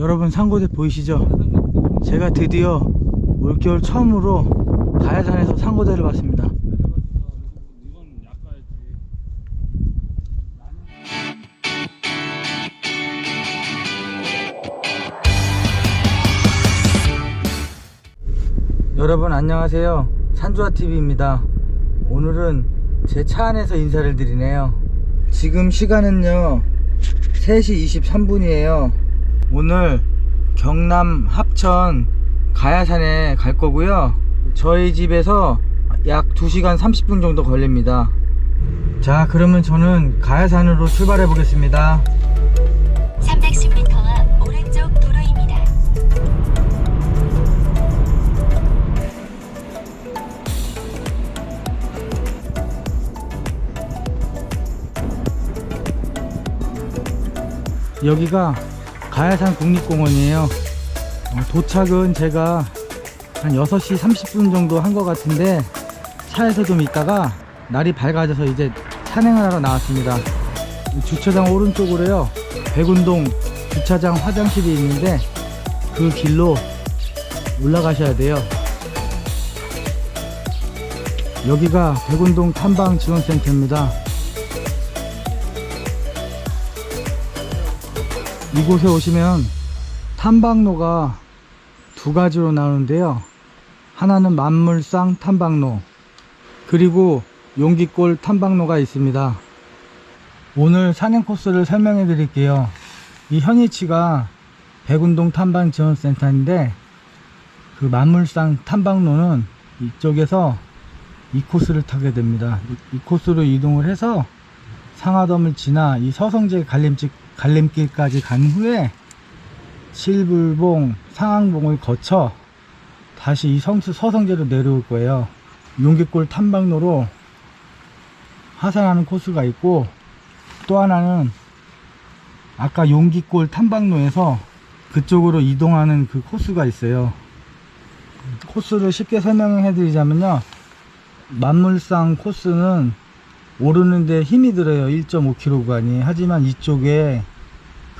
여러분 상고대 보이시죠? 제가 드디어 올겨울 처음으로 가야산에서 상고대를 봤습니다. 여러분 안녕하세요. 산조아TV입니다. 오늘은 제 차 안에서 인사를 드리네요. 지금 시간은요, 3시 23분이에요. 오늘 경남 합천 가야산에 갈 거고요. 저희 집에서 약 2시간 30분 정도 걸립니다. 자, 그러면 저는 가야산으로 출발해 보겠습니다. 310m 앞 오른쪽 도로입니다. 여기가 가야산 국립공원이에요. 어, 도착은 제가 한 6시 30분 정도 한 것 같은데 차에서 좀 있다가 날이 밝아져서 이제 산행을 하러 나왔습니다. 이 주차장 오른쪽으로요. 백운동 주차장 화장실이 있는데 그 길로 올라가셔야 돼요. 여기가 백운동 탐방 지원센터입니다. 이곳에 오시면 탐방로가 두 가지로 나오는데요. 하나는 만물상 탐방로, 그리고 용기골 탐방로가 있습니다. 오늘 산행 코스를 설명해 드릴게요. 이 현위치가 백운동 탐방 지원센터인데, 그 만물상 탐방로는 이쪽에서 이 코스를 타게 됩니다. 이, 이 코스로 이동을 해서 상하섬을 지나 이 서성제 갈림길, 갈림길까지 간 후에 실불봉, 상항봉을 거쳐 다시 이 성수 서성제로 내려올 거예요. 용기골 탐방로로 하산하는 코스가 있고 또 하나는 아까 용기골 탐방로에서 그쪽으로 이동하는 그 코스가 있어요. 코스를 쉽게 설명해 드리자면요. 만물상 코스는 오르는데 힘이 들어요. 1.5km 구간이. 하지만 이쪽에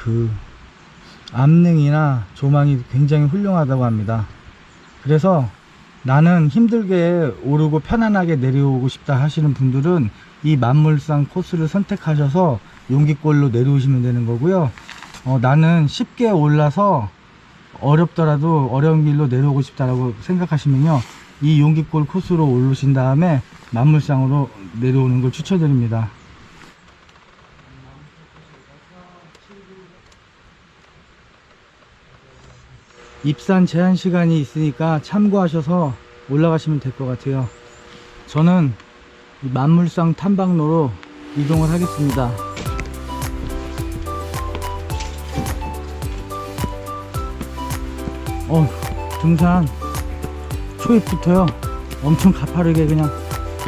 그 암릉이나 조망이 굉장히 훌륭하다고 합니다. 그래서 나는 힘들게 오르고 편안하게 내려오고 싶다 하시는 분들은 이 만물상 코스를 선택하셔서 용기골로 내려오시면 되는 거고요. 어, 나는 쉽게 올라서 어렵더라도 어려운 길로 내려오고 싶다라고 생각하시면요. 이 용기골 코스로 오르신 다음에 만물상으로 내려오는 걸 추천드립니다. 입산 제한 시간이 있으니까 참고하셔서 올라가시면 될 것 같아요. 저는 이 만물상 탐방로로 이동을 하겠습니다. 어, 등산 초입부터요 엄청 가파르게 그냥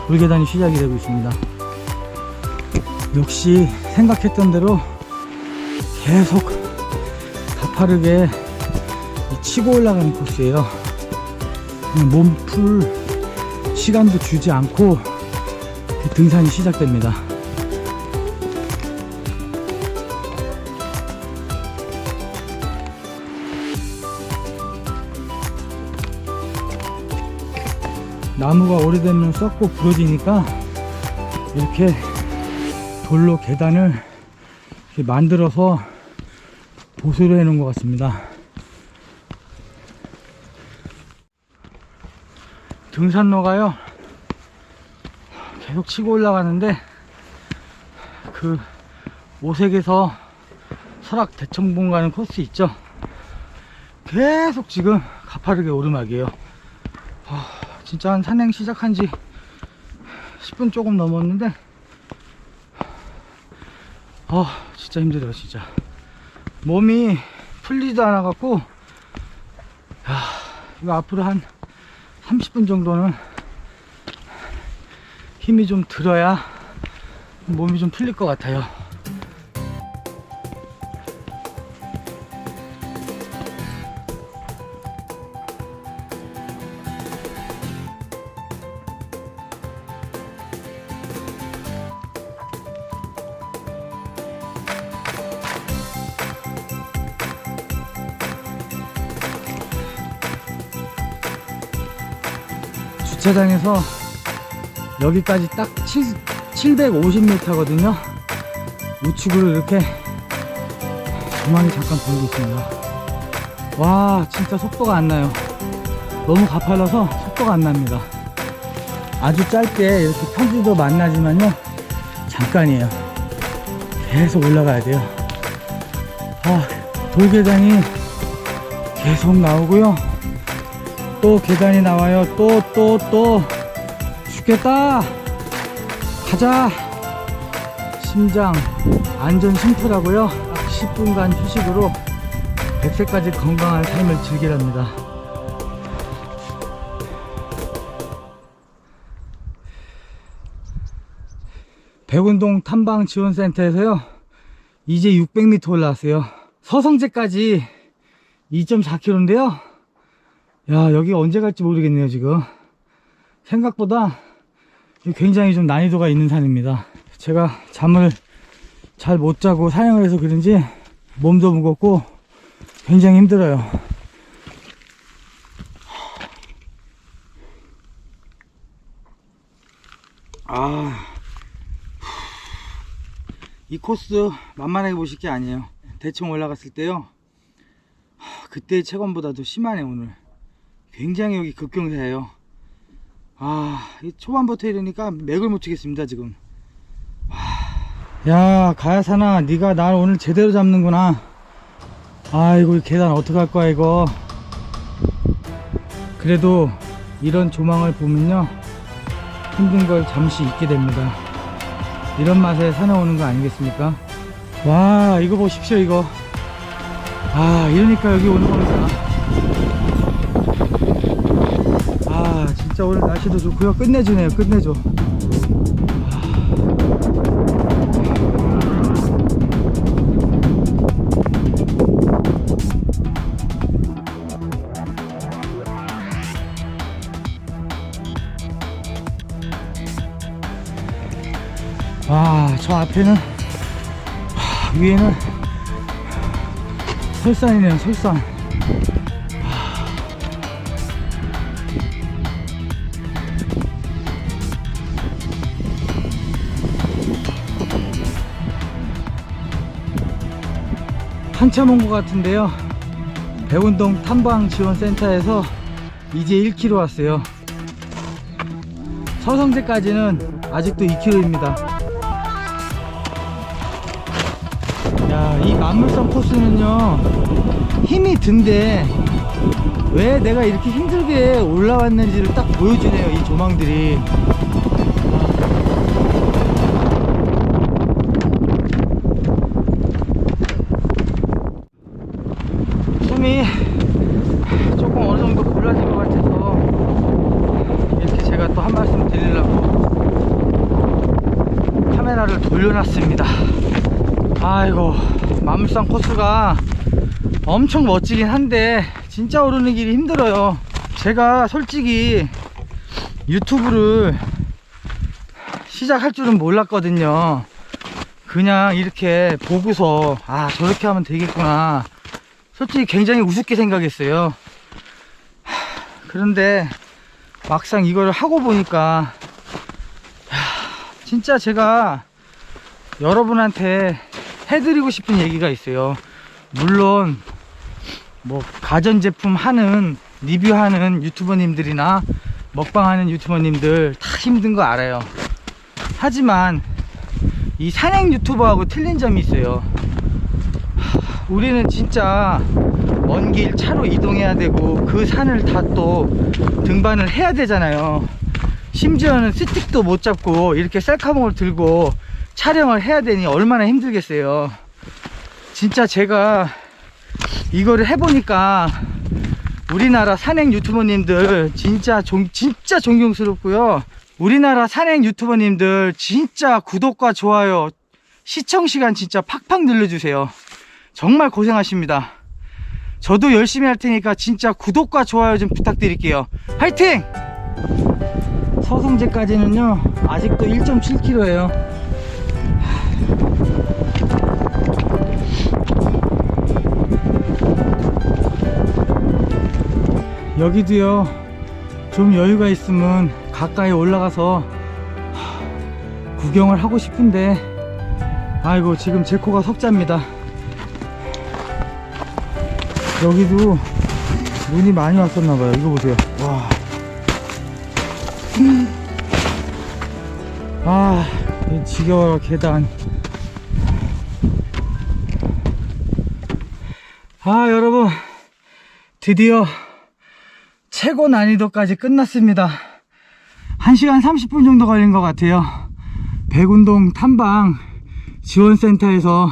돌계단이 시작이 되고 있습니다 역시 생각했던 대로 계속 가파르게 치고 올라가는 코스예요 그냥 몸풀 시간도 주지 않고 등산이 시작됩니다 나무가 오래되면 썩고 부러지니까 이렇게 돌로 계단을 이렇게 만들어서 보수를 해 놓은 것 같습니다. 등산로가요. 계속 치고 올라가는데 그 오색에서 설악 대청봉 가는 코스 있죠. 계속 지금 가파르게 오르막이에요. 아, 진짜 한 산행 시작한 지 10분 조금 넘었는데 아 진짜 힘들어요 진짜. 몸이 풀리지도 않아 갖고 야, 이거 앞으로 한 30분 정도는 힘이 좀 들어야 몸이 좀 풀릴 것 같아요 주차장에서 여기까지 딱 7, 750m거든요. 우측으로 이렇게 조망이 잠깐 보이고 있습니다. 와, 진짜 속도가 안 나요. 너무 가팔라서 속도가 안 납니다. 아주 짧게 이렇게 편지도 만나지만요. 잠깐이에요. 계속 올라가야 돼요. 아, 돌계단이 계속 나오고요. 또 계단이 나와요. 또, 또, 또. 죽겠다. 가자. 심장 안전 심표라고요. 딱 10분간 휴식으로 100세까지 건강한 삶을 즐기랍니다. 백운동 탐방 지원센터에서요. 이제 600m 올라왔어요. 서성제까지 2.4km인데요. 야, 여기 언제 갈지 모르겠네요, 지금. 생각보다 굉장히 좀 난이도가 있는 산입니다. 제가 잠을 잘 못 자고 사용을 해서 그런지 몸도 무겁고 굉장히 힘들어요. 아, 이 코스 만만하게 보실 게 아니에요. 대충 올라갔을 때요. 하, 그때의 체감보다도 심하네 오늘. 굉장히 여기 급경사예요. 아, 이 초반부터 이러니까 맥을 못 치겠습니다 지금. 하, 야, 가야사나, 네가 날 오늘 제대로 잡는구나. 아이고, 이 계단 어떡할 거야 이거. 그래도 이런 조망을 보면요, 힘든 걸 잠시 잊게 됩니다. 이런 맛에 산에 오는 거 아니겠습니까? 와, 이거 보십시오 이거. 아, 이러니까 여기 오는 겁니다. 진짜 오늘 날씨도 좋고요. 끝내주네요. 끝내줘. 와저 앞에는 하, 위에는 설산이네요 설산 한참 온 것 같은데요. 배운동 탐방 지원센터에서 이제 1km 왔어요. 서성제까지는 아직도 2km입니다. 야, 이 만물성 코스는요, 힘이 든데, 왜 내가 이렇게 힘들게 올라왔는지를 딱 보여주네요, 이 조망들이 조금 어느 정도 골라진 것 같아서 이렇게 제가 또 한 말씀 드리려고 카메라를 돌려놨습니다. 아이고 마물산 코스가 엄청 멋지긴 한데 진짜 오르는 길이 힘들어요. 제가 솔직히 유튜브를 시작할 줄은 몰랐거든요. 그냥 이렇게 보고서 아 저렇게 하면 되겠구나 솔직히 굉장히 우습게 생각했어요. 하, 그런데 막상 이걸 하고 보니까 야, 진짜 제가 여러분한테 해드리고 싶은 얘기가 있어요. 물론 뭐 가전제품 하는 리뷰하는 유튜버님들이나 먹방하는 유튜버님들 다 힘든 거 알아요. 하지만 이 산행 유튜버하고 틀린 점이 있어요. 우리는 진짜 먼 길 차로 이동해야 되고 그 산을 다 또 등반을 해야 되잖아요. 심지어는 스틱도 못 잡고 이렇게 셀카봉을 들고 촬영을 해야 되니 얼마나 힘들겠어요. 진짜 제가 이거를 해보니까 우리나라 산행 유튜버님들 진짜 존, 진짜 존경스럽고요. 우리나라 산행 유튜버님들 진짜 구독과 좋아요 시청 시간 진짜 팍팍 늘려주세요. 정말 고생하십니다. 저도 열심히 할 테니까 진짜 구독과 좋아요 좀 부탁드릴게요. 화이팅! 서성제까지는요, 아직도 1.7km예요. 여기도요, 좀 여유가 있으면 가까이 올라가서 하, 구경을 하고 싶은데 아이고 지금 제 코가 석자입니다 여기도 눈이 많이 왔었나봐요 이거 보세요 와. 아이 지겨워 계단. 아 여러분. 드디어 최고 난이도까지 끝났습니다. 1시간 30분 정도 걸린 것 같아요. 백운동 탐방 지원센터에서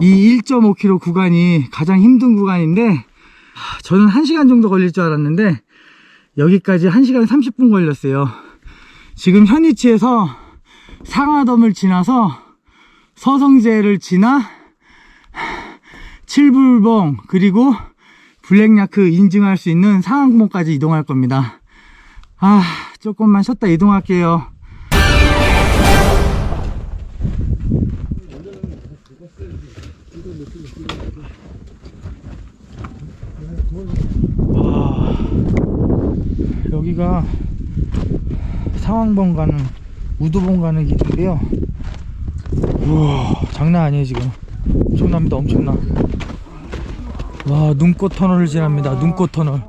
이 1.5km 구간이 가장 힘든 구간인데 하, 저는 1시간 정도 걸릴 줄 알았는데 여기까지 1시간 30분 걸렸어요. 지금 현 위치에서 상하섬을 지나서 서성제를 지나 칠불봉 그리고 블랙야크 인증할 수 있는 상항봉까지 이동할 겁니다. 아 조금만 쉬었다 이동할게요 여기가 상황봉 가는 우두봉 가는 길인데요. 우와 장난 아니에요 지금. 엄청납니다 엄청나. 와 눈꽃 터널을 지납니다 눈꽃 터널